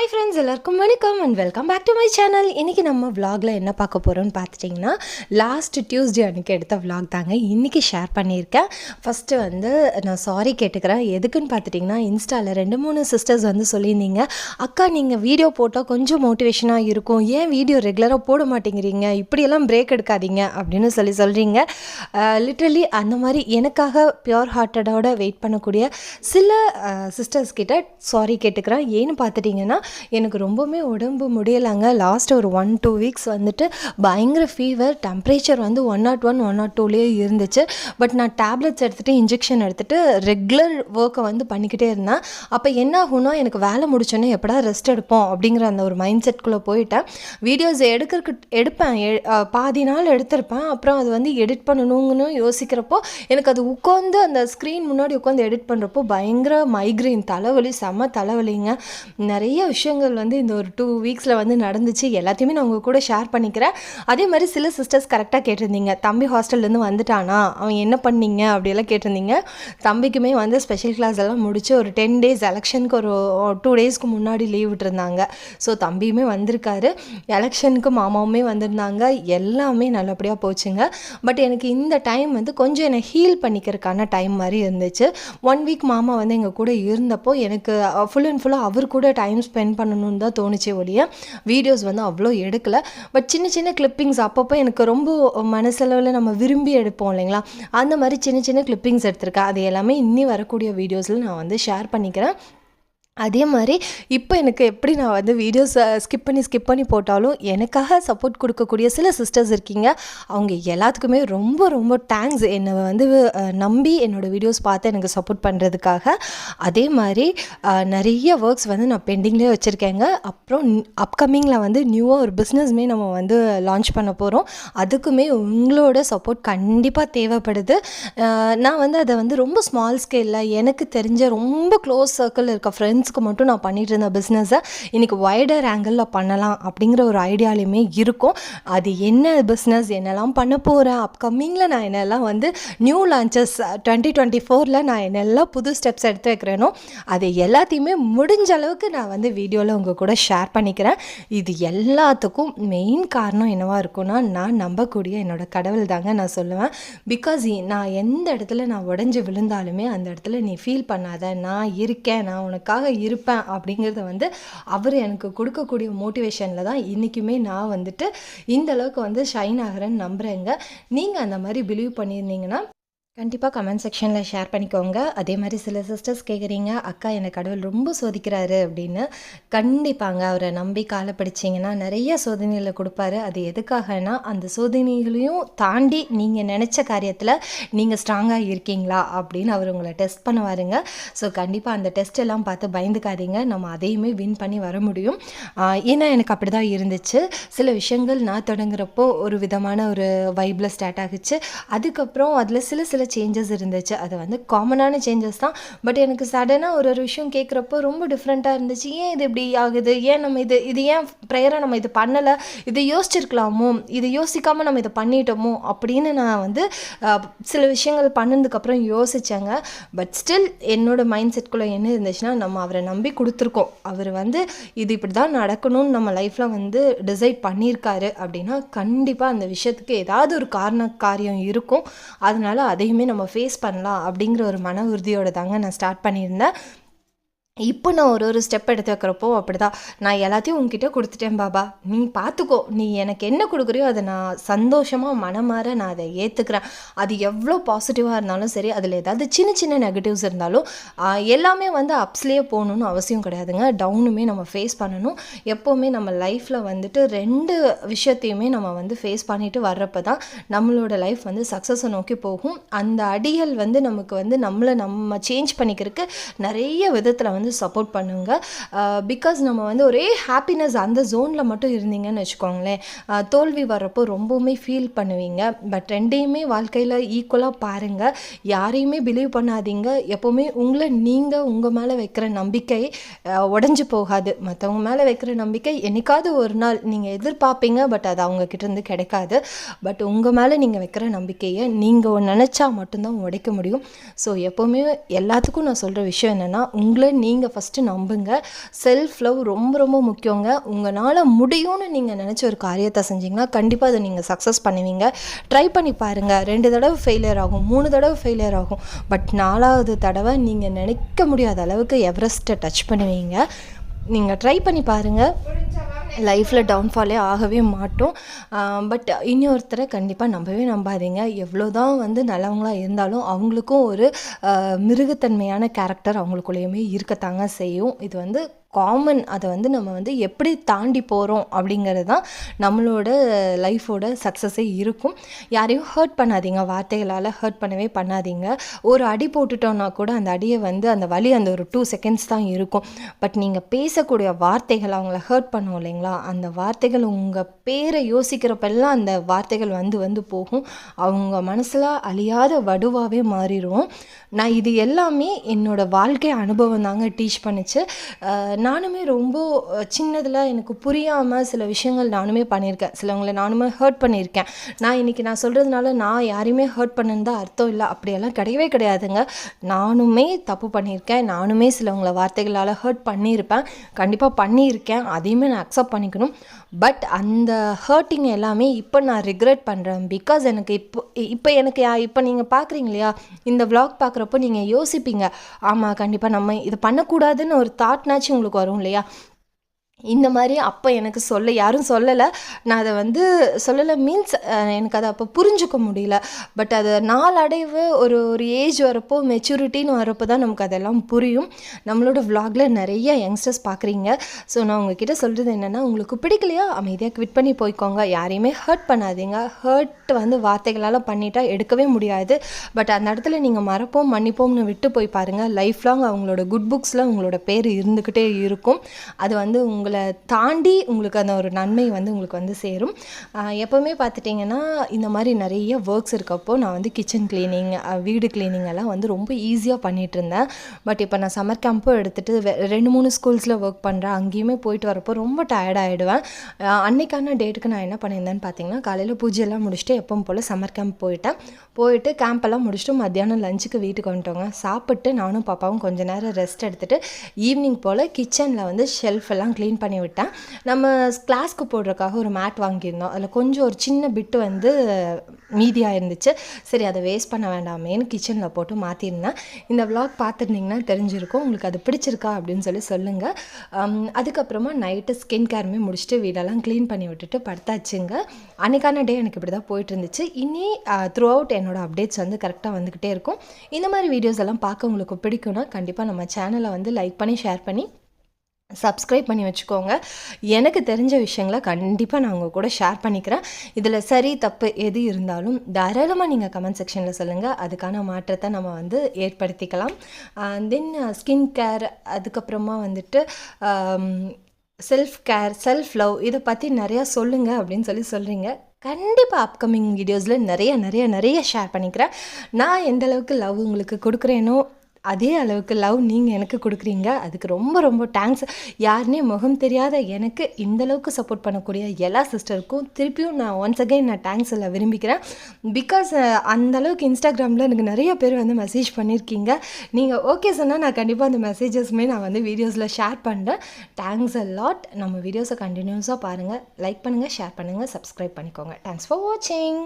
Hi friends எல்லாருக்கும் வணக்கம் and welcome back to my channel இன்றைக்கி நம்ம vlogல என்ன பார்க்க போகிறோம்னு பார்த்துட்டிங்கன்னா லாஸ்ட் டியூஸ்டே அன்றைக்கி எடுத்த வ்ளாக் தாங்க. இன்றைக்கி ஷேர் பண்ணியிருக்கேன். ஃபஸ்ட்டு வந்து நான் சாரி கேட்டுக்கிறேன். எதுக்குன்னு பார்த்துட்டிங்கன்னா இன்ஸ்டாவில் ரெண்டு மூணு சிஸ்டர்ஸ் வந்து சொல்லியிருந்தீங்க அக்கா நீங்கள் வீடியோ போட்டால் கொஞ்சம் மோட்டிவேஷனாக இருக்கும். ஏன் வீடியோ ரெகுலராக போட மாட்டேங்கிறீங்க? இப்படியெல்லாம் பிரேக் எடுக்காதீங்க. அப்படின்னு சொல்லி சொல்கிறீங்க லிட்ரலி அந்த மாதிரி எனக்காக பியோர் ஹார்ட்டடோட வெயிட் பண்ணக்கூடிய சில சிஸ்டர்ஸ் கிட்ட சாரி கேட்டுக்கிறேன். ஏன்னு பார்த்துட்டிங்கன்னா எனக்கு ரொம்பவுமே உடம்பு முடியலைங்க. லாஸ்ட் ஒரு ஒன் டூ வீக்ஸ் வந்துட்டு பயங்கர ஃபீவர் டெம்ப்ரேச்சர் வந்து one nought one one nought டூலேயே இருந்துச்சு. பட் நான் டேப்லெட்ஸ் எடுத்துகிட்டு இன்ஜெக்ஷன் எடுத்துகிட்டு ரெகுலர் ஒர்க்கை வந்து பண்ணிக்கிட்டே இருந்தேன். அப்போ என்ன ஆகுனா எனக்கு வேலை முடிச்சோன்னே எப்படா ரெஸ்ட் எடுப்போம் அப்படிங்கிற அந்த ஒரு மைண்ட் செட்குள்ளே போயிட்டேன். வீடியோஸ் எடுக்கிறதுக்கு எடுப்பேன். பாதி நாள் எடுத்திருப்பேன். அப்புறம் அது வந்து எடிட் பண்ணணுங்கன்னு யோசிக்கிறப்போ எனக்கு அது உட்காந்து அந்த ஸ்க்ரீன் முன்னாடி உட்காந்து எடிட் பண்ணுறப்போ பயங்கர மைக்ரைன் தலைவலி செம்ம தலைவலிங்க. நிறைய விஷயங்கள் வந்து இந்த ஒரு டூ வீக்ஸில் வந்து நடந்துச்சு. எல்லாத்தையுமே நான் உங்கள் கூட ஷேர் பண்ணிக்கிறேன். அதே மாதிரி சில சிஸ்டர்ஸ் கரெக்டாக கேட்டிருந்தீங்க. தம்பி ஹாஸ்டல்லேருந்து வந்துட்டானா? அவன் என்ன பண்ணீங்க? அப்படியெல்லாம் கேட்டிருந்தீங்க. தம்பிக்குமே வந்து ஸ்பெஷல் கிளாஸ் எல்லாம் முடிச்சு ஒரு டென் டேஸ் எலெக்ஷனுக்கு ஒரு டூ டேஸ்க்கு முன்னாடி லீவ் விட்டுருந்தாங்க. ஸோ தம்பியுமே வந்திருக்காரு. எலெக்ஷனுக்கு மாமாவுமே வந்திருந்தாங்க. எல்லாமே நல்லபடியாக போச்சுங்க. பட் எனக்கு இந்த டைம் வந்து கொஞ்சம் என்னை ஹீல் பண்ணிக்கிறதுக்கான டைம் மாதிரி இருந்துச்சு. ஒன் வீக் மாமா வந்து எங்கள் கூட இருந்தப்போ எனக்கு ஃபுல் அண்ட் ஃபுல்லாக அவர் கூட டைம் ஸ்பெண்ட் பண்ணணும்னு தான் தோணுச்சே ஒழிய வீடியோஸ் வந்து அவ்வளோ எடுக்கலை. பட் சின்ன சின்ன கிளிப்பிங்ஸ் அப்பப்போ எனக்கு ரொம்ப மனசளவில் நம்ம விரும்பி எடுப்போம் இல்லைங்களா? அந்த மாதிரி சின்ன சின்ன கிளிப்பிங்ஸ் எடுத்திருக்கேன். அது எல்லாமே இன்னி வரக்கூடிய வீடியோஸில் நான் வந்து ஷேர் பண்ணிக்கிறேன். அதே மாதிரி இப்போ எனக்கு எப்படி நான் வந்து வீடியோஸ் ஸ்கிப் பண்ணி ஸ்கிப் பண்ணி போட்டாலும் எனக்காக சப்போர்ட் கொடுக்கக்கூடிய சில சிஸ்டர்ஸ் இருக்கீங்க. அவங்க எல்லாத்துக்குமே ரொம்ப ரொம்ப தேங்க்ஸ் என்னை வந்து நம்பி என்னோடய வீடியோஸ் பார்த்து எனக்கு சப்போர்ட் பண்ணுறதுக்காக அதே மாதிரி நிறைய ஒர்க்ஸ் வந்து நான் பெண்டிங்லேயே வச்சுருக்கேங்க. அப்புறம் அப்கமிங்கில் வந்து நியூவாக ஒரு பிஸ்னஸ்மே நம்ம வந்து லான்ச் பண்ண போகிறோம் அதுக்குமே உங்களோட சப்போர்ட் கண்டிப்பாக தேவைப்படுது. நான் வந்து அதை வந்து ரொம்ப ஸ்மால் ஸ்கேலில் எனக்கு தெரிஞ்ச ரொம்ப க்ளோஸ் சர்க்கிள் இருக்க ஃப்ரெண்ட்ஸ் ஃப்ரெண்ட்ஸ்க்கு மட்டும் நான் பண்ணிகிட்டு இருந்த பிஸ்னஸை இன்றைக்கி வைடர் ஆங்கிளில் பண்ணலாம் அப்படிங்கிற ஒரு ஐடியாலையுமே இருக்கும். அது என்ன பிஸ்னஸ் என்னெல்லாம் பண்ண போகிறேன் அப்கமிங்கில் நான் என்னெல்லாம் வந்து நியூ லான்ச்சஸ் டுவெண்ட்டி டுவெண்ட்டி ஃபோரில் நான் என்னெல்லாம் புது ஸ்டெப்ஸ் எடுத்து வைக்கிறேனோ அது எல்லாத்தையுமே முடிஞ்ச அளவுக்கு நான் வந்து வீடியோவில் உங்கள் கூட ஷேர் பண்ணிக்கிறேன். இது எல்லாத்துக்கும் மெயின் காரணம் என்னவாக இருக்கும்னா நான் நம்பக்கூடிய என்னோட கடவுள் தாங்க நான் சொல்லுவேன். பிகாஸ் நான் எந்த இடத்துல நான் உடஞ்சி விழுந்தாலுமே அந்த இடத்துல நீ ஃபீல் பண்ணாத. நான் இருக்கேன் நான் உனக்காக இருப்பேன் அப்படிங்கிறத வந்து அவர் எனக்கு கொடுக்கக்கூடிய மோட்டிவேஷனில் தான் இன்றைக்குமே நான் வந்துட்டு இந்த அளவுக்கு வந்து ஷைன் ஆகிறேன்னு நம்புகிறேங்க நீங்கள் அந்த மாதிரி பிலீவ் பண்ணியிருந்தீங்கன்னா கண்டிப்பாக கமெண்ட் செக்ஷனில் ஷேர் பண்ணிக்கோங்க. அதே மாதிரி சில சிஸ்டர்ஸ் கேட்குறீங்க அக்கா என்னை கடவுள் ரொம்ப சோதிக்கிறாரு அப்படின்னு கண்டிப்பாங்க அவரை நம்பி காலை பிடிச்சிங்கன்னா நிறைய சோதனைகளை கொடுப்பாரு. அது எதுக்காகனா அந்த சோதனைகளையும் தாண்டி நீங்கள் நினச்ச காரியத்தில் நீங்கள் ஸ்ட்ராங்காக இருக்கீங்களா அப்படின்னு அவர் உங்களை டெஸ்ட் பண்ணுவாருங்க. ஸோ கண்டிப்பாக அந்த டெஸ்ட் எல்லாம் பார்த்து பயந்துக்காதீங்க. நம்ம அதையுமே வின் பண்ணி வர முடியும். ஏன்னா எனக்கு அப்படி தான் இருந்துச்சு. சில விஷயங்கள் நான் தொடங்குறப்போ ஒரு விதமான ஒரு வைப்பில் ஸ்டார்ட் ஆகுச்சு. அதுக்கப்புறம் அதில் சில சில சேஞ்சஸ் இருந்துச்சு. அது வந்து காமனான சேஞ்சஸ் தான். பட் எனக்கு சடனாக ஒரு ஒரு விஷயம் கேட்குறப்போ ரொம்ப டிஃப்ரெண்ட்டாக இருந்துச்சு. ஏன் இது இப்படி ஆகுது? ஏன் நம்ம இது இது ஏன் ப்ரேயராக நம்ம இது பண்ணலை? இதை யோசிச்சிருக்கலாமோ? இதை யோசிக்காமல் நம்ம இதை பண்ணிட்டோமோ? அப்படின்னு நான் வந்து சில விஷயங்கள் பண்ணதுக்கப்புறம் யோசித்தேங்க பட் ஸ்டில் என்னோட மைண்ட் செட்குள்ளே என்ன இருந்துச்சுன்னா நம்ம அவரை நம்பி கொடுத்துருக்கோம். அவர் வந்து இது இப்படி தான் நடக்கணும்னு நம்ம லைஃப்பில் வந்து டிசைட் பண்ணியிருக்காரு அப்படின்னா கண்டிப்பாக அந்த விஷயத்துக்கு ஏதாவது ஒரு காரண காரியம் இருக்கும். அதனால் அதை அதையுமே நம்ம ஃபேஸ் பண்ணலாம் அப்படிங்கிற ஒரு மன உறுதியோடு தாங்க நான் ஸ்டார்ட் பண்ணியிருந்தேன். இப்போ நான் ஒரு ஒரு ஸ்டெப் எடுத்து வைக்கிறப்போ அப்படிதான். நான் எல்லாத்தையும் உங்ககிட்ட கொடுத்துட்டேன் பாபா. நீ பார்த்துக்கோ நீ எனக்கு என்ன கொடுக்குறியோ அதை நான் சந்தோஷமாக மனமாற நான் அதை ஏற்றுக்கிறேன் அது எவ்வளோ பாசிட்டிவாக இருந்தாலும் சரி அதில் ஏதாவது சின்ன சின்ன நெகட்டிவ்ஸ் இருந்தாலும் எல்லாமே வந்து அப்ஸ்லேயே போகணுன்னு அவசியம் கிடையாதுங்க. டவுனுமே நம்ம ஃபேஸ் பண்ணணும். எப்போவுமே நம்ம லைஃப்பில் வந்துட்டு ரெண்டு விஷயத்தையுமே நம்ம வந்து ஃபேஸ் பண்ணிட்டு வர்றப்ப தான் நம்மளோட லைஃப் வந்து சக்ஸஸை நோக்கி போகும். அந்த அடிகள் வந்து நமக்கு வந்து நம்மளை நம்ம சேஞ்ச் பண்ணிக்கிறதுக்கு நிறைய விதத்தில் வந்து சப்போர்ட் பண்ணுங்க. பிகாஸ் நம்ம வந்து ஒரே ஹாப்பினஸ் அந்த ஜோனில் மட்டும் இருந்தீங்கன்னு வச்சுக்கோங்களேன். தோல்வி வர்றப்போ ரொம்பவுமே ஃபீல் பண்ணுவீங்க. பட் ரெண்டையுமே வாழ்க்கையில் ஈக்குவலாக பாருங்கள் யாரையுமே பிலீவ் பண்ணாதீங்க. எப்போவுமே உங்களை நீங்கள் உங்கள் மேலே வைக்கிற நம்பிக்கை உடஞ்சி போகாது. மற்றவங்க மேலே வைக்கிற நம்பிக்கை என்னைக்காவது ஒரு நாள் நீங்கள் எதிர்பார்ப்பீங்க. பட் அது அவங்கக்கிட்டேருந்து கிடைக்காது. பட் உங்கள் மேலே நீங்கள் வைக்கிற நம்பிக்கையை நீங்கள் நினச்சா மட்டும்தான் உடைக்க முடியும். ஸோ எப்போவுமே எல்லாத்துக்கும் நான் சொல்கிற விஷயம் என்னென்னா உங்களை நீங்கள் ஃபஸ்ட்டு நம்புங்க. செல்ஃப் லவ் ரொம்ப ரொம்ப முக்கியங்க. உங்களால் முடியும்னு நீங்கள் நினச்ச ஒரு காரியத்தை செஞ்சீங்கன்னா கண்டிப்பாக அதை நீங்கள் சக்ஸஸ் பண்ணுவீங்க. ட்ரை பண்ணி பாருங்கள் ரெண்டு தடவை ஃபெயிலியர் ஆகும். மூணு தடவை ஃபெயிலியர் ஆகும். பட் நாலாவது தடவை நீங்கள் நினைக்க முடியாத அளவுக்கு எவரெஸ்ட்டை டச் பண்ணுவீங்க. நீங்கள் ட்ரை பண்ணி பாருங்கள் லைஃப்பில் டவுன்ஃபாலே ஆகவே மாட்டோம். பட் இன்னொருத்தரை கண்டிப்பாக நம்பவே நம்பாதீங்க. எவ்வளோ தான் வந்து நல்லவங்களாக இருந்தாலும் அவங்களுக்கும் ஒரு மிருகத்தன்மையான கேரக்டர் அவங்களுக்குள்ளேயுமே இருக்கத்தாங்க செய்யும். இது வந்து காமன் அதை வந்து நம்ம வந்து எப்படி தாண்டி போகிறோம் அப்படிங்கிறது தான் நம்மளோட லைஃபோட சக்ஸஸே இருக்கும். யாரையும் ஹர்ட் பண்ணாதீங்க. வார்த்தைகளால் ஹர்ட் பண்ணவே பண்ணாதீங்க. ஒரு அடி போட்டுட்டோன்னா கூட அந்த அடியை வந்து அந்த வலி அந்த ஒரு டூ செகண்ட்ஸ் தான் இருக்கும். பட் நீங்கள் பேசக்கூடிய வார்த்தைகள் அவங்கள ஹர்ட் பண்ணும் இல்லைங்களா? அந்த வார்த்தைகள் உங்கள் பேரை யோசிக்கிறப்பெல்லாம் அந்த வார்த்தைகள் வந்து வந்து போகும். அவங்க மனசில் அழியாத வடுவாகவே மாறிடும் நான் இது எல்லாமே என்னோடய வாழ்க்கை அனுபவம் தாங்க டீச் பண்ணிச்சு. நானுமே ரொம்ப சின்னதில் எனக்கு புரியாமல் சில விஷயங்கள் நானுமே பண்ணியிருக்கேன். சிலவங்களை நானுமே ஹர்ட் பண்ணியிருக்கேன். நான் இன்றைக்கி நான் சொல்கிறதுனால நான் யாரையுமே ஹர்ட் பண்ணுன்னு தான் அர்த்தம் இல்லை. அப்படியெல்லாம் கிடையவே கிடையாதுங்க. நானுமே தப்பு பண்ணியிருக்கேன். நானுமே சிலவங்களை வார்த்தைகளால் ஹர்ட் பண்ணியிருப்பேன். கண்டிப்பாக பண்ணியிருக்கேன். அதையுமே நான் அக்செப்ட் பண்ணிக்கணும். பட் அந்த ஹர்ட்டிங் எல்லாமே இப்போ நான் ரிக்ரெட் பண்ணுறேன் பிகாஸ் எனக்கு இப்போ இப்போ எனக்கு யா- இப்போ நீங்கள் பார்க்குறீங்க இல்லையா? இந்த விளாக் பார்க்குறப்போ நீங்கள் யோசிப்பீங்க. ஆமாம் கண்டிப்பாக நம்ம இது பண்ணக்கூடாதுன்னு ஒரு தாட்னாச்சும் உங்களுக்கு வரும் இல்லையா? இந்த மாதிரி அப்போ எனக்கு சொல்ல யாரும் சொல்லலை. நான் அதை வந்து சொல்லலை மீன்ஸ் எனக்கு அதை அப்போ புரிஞ்சுக்க முடியல. பட் அது நாளடைவு ஒரு ஒரு ஏஜ் வரப்போ மெச்சூரிட்டின்னு வரப்போ தான் நமக்கு அதெல்லாம் புரியும். நம்மளோட விலாகில் நிறைய யங்ஸ்டர்ஸ் பார்க்குறீங்க. ஸோ நான் உங்ககிட்ட சொல்கிறது என்னென்னா உங்களுக்கு பிடிக்கலையா? அமைதியாக குவிட் பண்ணி போய்க்கோங்க. யாரையுமே ஹர்ட் பண்ணாதீங்க. ஹர்ட் வந்து வார்த்தைகளால் பண்ணிட்டா எடுக்கவே முடியாது. பட் அந்த இடத்துல நீங்கள் மறப்போம் மன்னிப்போம்னு விட்டு போய் பாருங்கள் லைஃப் லாங் அவங்களோட குட் புக்ஸில் உங்களோட பேர் இருந்துக்கிட்டே இருக்கும். அது வந்து உங்கள் தாண்டி உங்களுக்கு அந்த ஒரு நன்மை வந்து உங்களுக்கு வந்து சேரும். எப்போவுமே பார்த்துட்டிங்கன்னா இந்த மாதிரி நிறைய ஒர்க்ஸ் இருக்கப்போ நான் வந்து கிச்சன் க்ளீனிங் வீடு க்ளீனிங் எல்லாம் வந்து ரொம்ப ஈஸியாக பண்ணிகிட்டு இருந்தேன். பட் இப்போ நான் சம்மர் கேம்பும் எடுத்துகிட்டு ரெண்டு மூணு ஸ்கூல்ஸில் ஒர்க் பண்ணுறேன் அங்கேயுமே போயிட்டு வரப்போ ரொம்ப டயர்ட் ஆகிடுவேன் அன்னைக்கான டேட்டுக்கு நான் என்ன பண்ணியிருந்தேன்னு பார்த்தீங்கன்னா காலையில் பூஜையெல்லாம் முடிச்சுட்டு எப்பவும் போல் சம்மர் கேம்ப் போயிட்டேன். போயிட்டு கேம்ப் எல்லாம் முடிச்சுட்டு மத்தியானம் லஞ்சுக்கு வீட்டுக்கு வந்துட்டோங்க. சாப்பிட்டு நானும் பாப்பாவும் கொஞ்ச நேரம் ரெஸ்ட் எடுத்துகிட்டு ஈவினிங் போல் கிச்சனில் வந்து ஷெல்ஃப் எல்லாம் க்ளீன் பண்ணி விட்டேன் நம்ம கிளாஸ்க்கு போடுறதுக்காக ஒரு மேட் வாங்கியிருந்தோம். அதில் கொஞ்சம் ஒரு சின்ன பிட்டு வந்து மீதியாக இருந்துச்சு. சரி அதை வேஸ்ட் பண்ண வேண்டாமேன்னு கிச்சனில் போட்டு மாற்றிருந்தேன் இந்த விளாக் பார்த்துருந்தீங்கன்னா தெரிஞ்சிருக்கும். உங்களுக்கு அது பிடிச்சிருக்கா அப்படின்னு சொல்லி சொல்லுங்கள் அதுக்கப்புறமா நைட்டு ஸ்கின் கேருமே முடிச்சுட்டு வீடெல்லாம் க்ளீன் பண்ணி விட்டுட்டு படுத்தாச்சுங்க. அன்றைக்கான டே எனக்கு இப்படி தான் போயிட்டு இருந்துச்சு இனி த்ரூ அவுட் என்னோடய அப்டேட்ஸ் வந்து கரெக்டாக வந்துக்கிட்டே இருக்கும். இந்த மாதிரி வீடியோஸ் எல்லாம் பார்க்க உங்களுக்கு பிடிக்கும்னா கண்டிப்பாக நம்ம சேனலை வந்து லைக் பண்ணி ஷேர் பண்ணி சப்ஸ்கிரைப் பண்ணி வச்சுக்கோங்க. எனக்கு தெரிஞ்ச விஷயங்களை கண்டிப்பாக நான் உங்கள் கூட ஷேர் பண்ணிக்கிறேன். இதில் சரி தப்பு எது இருந்தாலும் தாராளமாக நீங்கள் கமெண்ட் செக்ஷனில் சொல்லுங்கள் அதுக்கான மாற்றத்தை நம்ம வந்து ஏற்படுத்திக்கலாம். தென் ஸ்கின் கேர் அதுக்கப்புறமா வந்துட்டு செல்ஃப் கேர் செல்ஃப் லவ் இதை பற்றி நிறையா சொல்லுங்கள் அப்படின்னு சொல்லி சொல்கிறீங்க கண்டிப்பாக அப்கமிங் வீடியோஸில் நிறைய நிறைய நிறைய ஷேர் பண்ணிக்கிறேன். நான் எந்தளவுக்கு லவ் உங்களுக்கு கொடுக்குறேனோ அதே அளவுக்கு லவ் நீங்கள் எனக்கு கொடுக்குறீங்க. அதுக்கு ரொம்ப ரொம்ப தேங்க்ஸ் யாருனே முகம் தெரியாத எனக்கு இந்த அளவுக்கு சப்போர்ட் பண்ணக்கூடிய எல்லா சிஸ்டருக்கும் திருப்பியும் நான் ஒன்ஸ் அகைன் நான் தேங்க்ஸ் சொல்ல விரும்பிக்கிறேன் பிகாஸ் அந்த அளவுக்கு இன்ஸ்டாகிராமில் எனக்கு நிறைய பேர் வந்து மெசேஜ் பண்ணியிருக்கீங்க நீங்கள் ஓகே சொன்னால் நான் கண்டிப்பாக அந்த மெசேஜஸ்மே நான் வந்து வீடியோஸில் ஷேர் பண்ணுறேன் தேங்க்ஸ் அ லாட் நம்ம வீடியோஸை கண்டினியூஸாக பாருங்கள் லைக் பண்ணுங்கள் ஷேர் பண்ணுங்கள் சப்ஸ்கிரைப் பண்ணிக்கோங்க. தேங்க்ஸ் ஃபார் வாட்சிங்